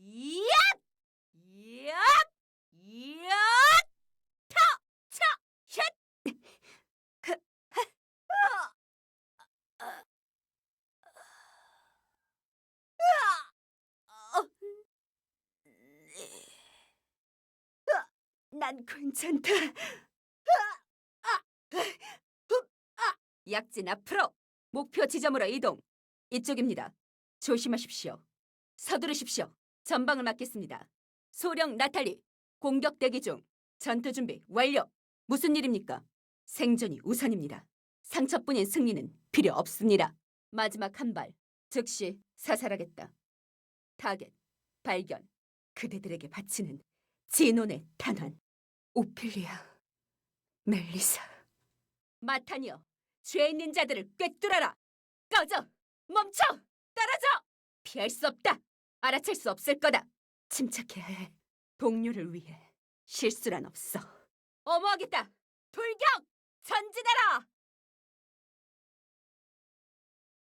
이야! 이야! 이야! 타! 차! 헷! 난 괜찮다. 약진 앞으로 목표 지점으로 이동. 이쪽입니다. 조심하십시오. 서두르십시오. 전방을 맡겠습니다. 소령 나탈리 공격 대기 중. 전투 준비 완료. 무슨 일입니까? 생존이 우선입니다. 상처뿐인 승리는 필요 없습니다. 마지막 한 발. 즉시 사살하겠다. 타겟 발견. 그대들에게 바치는 진혼의 탄환. 오피리아 멜리사 마타니어 죄 있는 자들을 꿰뚫어라 꺼져 멈춰 떨어져 피할 수 없다 알아챌 수 없을 거다. 침착해야 해 동료를 위해. 실수란 없어. 어머하겠다. 돌격